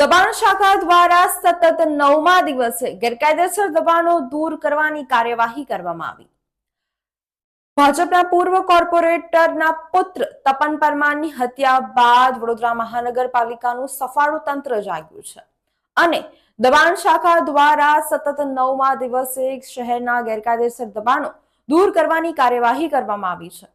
દબાણ શાખા દ્વારા સતત નવમા દિવસે ગેરકાયદેસર દબાણો દૂર કરવાની કાર્યવાહી કરવામાં આવી. ભાજપના પૂર્વ કોર્પોરેટરના પુત્ર તપન પરમારની હત્યા બાદ વડોદરા મહાનગરપાલિકાનું સફાળું તંત્ર જાગ્યું છે. અને દબાણ શાખા દ્વારા સતત નવમા દિવસે શહેરના ગેરકાયદેસર દબાણો દૂર કરવાની કાર્યવાહી કરવામાં આવી છે.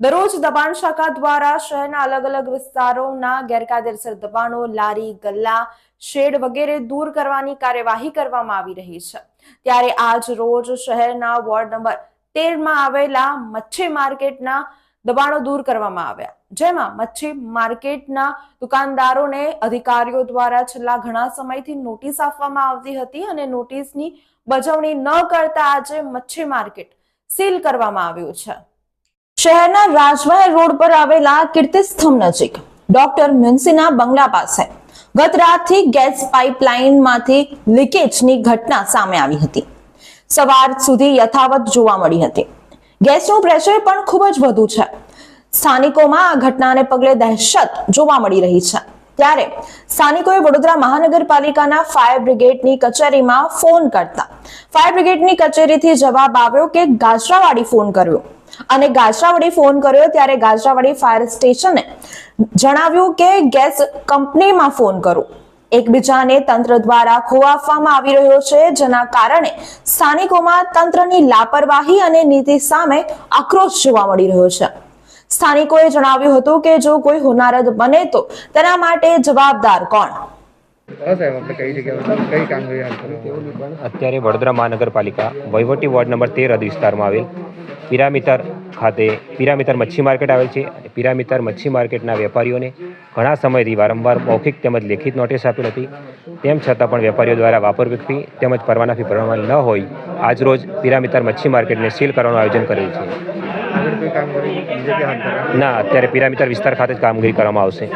દરરોજ દબાણ શાખા દ્વારા શહેરના અલગ અલગ વિસ્તારોના ગેરકાયદેસર દબાણો, લારી, ગલ્લા, શેડ વગેરે દૂર કરવાની કાર્યવાહી કરવામાં આવી રહી છે. ત્યારે આજ રોજ શહેરના વોર્ડ નંબર તેરમાં આવેલા મચ્છી માર્કેટના દબાણો દૂર કરવામાં આવ્યા. જેમાં મચ્છી માર્કેટના દુકાનદારોને અધિકારીઓ દ્વારા છેલ્લા ઘણા સમયથી નોટિસ આપવામાં આવતી હતી અને નોટિસની બજવણી ન કરતા આજે મચ્છી માર્કેટ સીલ કરવામાં આવ્યું છે. શહેરના રાજમહેલ રોડ પર આવેલા કીર્તિસ્તંભ નજીક ડોક્ટર મ્યુન્સીના બંગલા પાસે ગત રાતથી ગેસ પાઇપલાઇનમાંથી લીકેજની ઘટના સામે આવી હતી. સવાર સુધી યથાવત જોવા મળી હતી. ગેસનું પ્રેશર પણ ખૂબ જ વધુ છે. સ્થાનિકોમાં આ ઘટનાને પગલે દહેશત જોવા મળી રહી છે. ત્યારે સ્થાનિકોએ વડોદરા મહાનગરપાલિકાના ફાયર બ્રિગેડની કચેરીમાં ફોન કરતા ફાયર બ્રિગેડની કચેરીથી જવાબ આવ્યો કે ગાજરાવાડી ફોન કર્યો. અને ગાજરાવાડી ફોન કર્યો ત્યારે ગાજરાવાડી ફાયર સ્ટેશને જણાવ્યું કે ગેસ કંપનીમાં ફોન કરો. એકબીજાને તંત્ર દ્વારા ખોવાવવામાં આવી રહ્યો છે જેના કારણે સ્થાનિકોમાં તંત્રની લાપરવાહી અને નીતિ સામે આક્રોશ જોવા મળી રહ્યો છે. સ્થાનિકોએ જણાવ્યું હતું કે જો કોઈ હોનારત બને તો તેના માટે જવાબદાર કોણ? હા સાહેબ આપણે કઈ જગ્યાએ કઈ કામગીરી હાથ કરવામાં અત્યારે વડોદરા મહાનગરપાલિકા વહીવટી વોર્ડ નંબર તેર વિસ્તારમાં આવેલ પિરામિતર ખાતે પિરામિતર મચ્છી માર્કેટ આવેલ છે. પિરામિતર મચ્છી માર્કેટના વેપારીઓને ઘણા સમયથી વારંવાર મૌખિક તેમજ લેખિત નોટિસ આપેલ હતી તેમ છતાં પણ વેપારીઓ દ્વારા વાપર ફી તેમજ પરવાના ફી ભરવામાં ન હોય આજરોજ પિરામિતર મચ્છી માર્કેટને સીલ કરવાનું આયોજન કરેલ છે. ના અત્યારે પિરામિતર વિસ્તાર ખાતે જ કામગીરી કરવામાં આવશે.